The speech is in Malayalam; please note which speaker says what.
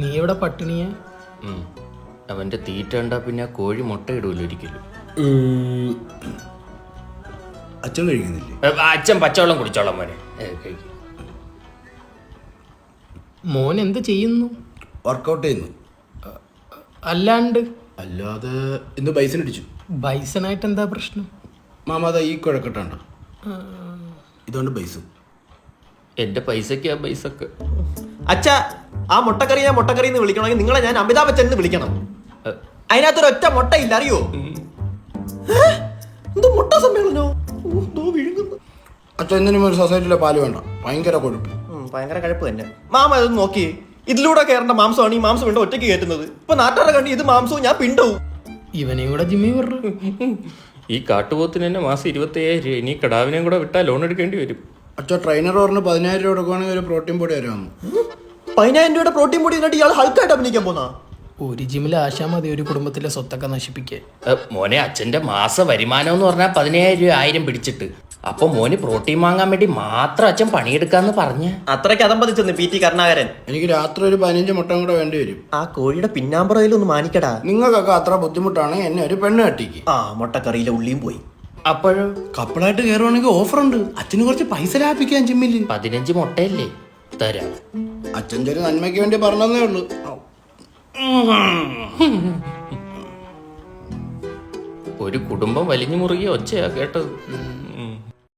Speaker 1: നീ എവിടെ പട്ടിണിയെ
Speaker 2: അവന്റെ തീറ്റ കണ്ടാ പിന്നെ ആ കോഴി ഇടൂല്ലോ ഒരിക്കലും.
Speaker 3: അച്ഛൻ കഴിക്കുന്നില്ലേ?
Speaker 2: അച്ഛൻ പച്ചവെള്ളം കുടിച്ചോളാം മോനെ.
Speaker 1: മോൻ എന്ത് ചെയ്യുന്നു?
Speaker 3: വർക്കൗട്ട് ചെയ്യുന്നു.
Speaker 1: അല്ലാണ്ട്?
Speaker 3: അല്ലാതെ ഇന്ന് ബൈസൻ അടിച്ചു
Speaker 1: ബൈസനായിട്ട് എന്താ പ്രശ്നം?
Speaker 3: മാമാ ഈ കുഴക്കട്ടണ്ട ഇതുകൊണ്ട് ബൈസ്
Speaker 2: എന്റെ പൈസക്കാ ആ പൈസക്ക്
Speaker 4: അച്ഛ ആ മുട്ടക്കറി ഞാൻ മുട്ടക്കറി എന്ന് വിളിക്കണമെങ്കിൽ നിങ്ങളെ ഞാൻ അമിതാഭ് ബച്ചൻ എന്ന് വിളിക്കണം അതിനകത്തൊരു ഒറ്റ മുട്ട ഇല്ല അറിയോ? എന്തോ മുട്ട സമ്മേളനോ ഓ, ദോ വിഴുങ്ങുന്നു.
Speaker 3: അച്ഛൻ എന്തിനും ഒരു സൊസൈറ്റിയിലെ പാൽ വേണ്ട. ഭയങ്കര കൊഴുപ്പ്.
Speaker 4: ഉം, ഭയങ്കര കഴപ്പ് തന്നെ. മാമ ഇത് നോക്കി. ഇതിലൂടെ കയറേണ്ട മാംസമാണ് ഈ മാംസം കൊണ്ട് ഒറ്റയ്ക്ക് കയറ്റുന്നത്. ഇപ്പൊ നാട്ടുകാരെ കണ്ടി ഇത് മാംസവും ഞാൻ പിണ്ടവും
Speaker 1: ഇവനെയും കൂടെ ജിമ്മി പറഞ്ഞു
Speaker 2: ഈ കാട്ടുപോത്തിന് തന്നെ മാസം ഇരുപത്തയ്യായിരം രൂപ. ഇനി കടാവിനെയും കൂടെ വിട്ടാൽ ലോൺ എടുക്കേണ്ടി വരും.
Speaker 3: അച്ഛൻ ട്രെയിനർ പറഞ്ഞ് പതിനായിരം രൂപ കൊടുക്കുവാണെങ്കിൽ ഒരു പ്രോട്ടീൻ പൊടി വരാമെന്ന്
Speaker 4: പതിനായിരം രൂപയുടെ പ്രോട്ടീൻ പൊടി എന്നിട്ട് ഇയാൾ ഹൾക്കായിട്ട് അഭിനയിക്കാൻ പോന്നാ?
Speaker 1: ഒരു ജിമ്മിൽ ആശാ മതി ഒരു കുടുംബത്തിലെ സ്വത്തൊക്കെ നശിപ്പിക്കേ.
Speaker 2: ഏ, മോനെ അച്ഛന്റെ മാസ വരുമാനം എന്ന് പറഞ്ഞാൽ പതിനായിരം രൂപ ആയിരം പിടിച്ചിട്ട്. അപ്പൊ മോന് പ്രോട്ടീൻ വാങ്ങാൻ വേണ്ടി മാത്രം അച്ഛൻ പണിയെടുക്കാന്ന് പറഞ്ഞ?
Speaker 4: അത്രയ്ക്ക് അതമ്പതിച്ചെന്ന് പി ടി കരുണാകരൻ.
Speaker 3: എനിക്ക് രാത്രി ഒരു പതിനഞ്ച് മുട്ട കൂടെ വേണ്ടി വരും.
Speaker 4: ആ കോഴിയുടെ പിന്നാമ്പുറയിലൊന്ന് മാനിക്കടാ.
Speaker 3: നിങ്ങൾക്കൊക്കെ അത്ര ബുദ്ധിമുട്ടാണെങ്കിൽ എന്നെ ഒരു പെണ്ണ് കെട്ടിക്ക്.
Speaker 4: ആ മുട്ടക്കറിയിലെ ഉള്ളിയും പോയി.
Speaker 2: അപ്പോഴോ?
Speaker 3: കപ്പിളായിട്ട് കയറുവാണെങ്കിൽ ഓഫർ ഉണ്ട്. അച്ഛന് കുറച്ച് പൈസ ലാഭിക്കാൻ ജിമ്മിൽ
Speaker 2: പതിനഞ്ച് മുട്ടയല്ലേ? തരാം.
Speaker 3: അച്ഛൻ ചെറിയ നന്മയ്ക്ക് വേണ്ടി പറഞ്ഞതേ ഉള്ളൂ
Speaker 2: ഒരു കുടുംബം വലിഞ്ഞു മുറുകിയ ഒച്ചയാ കേട്ടത്.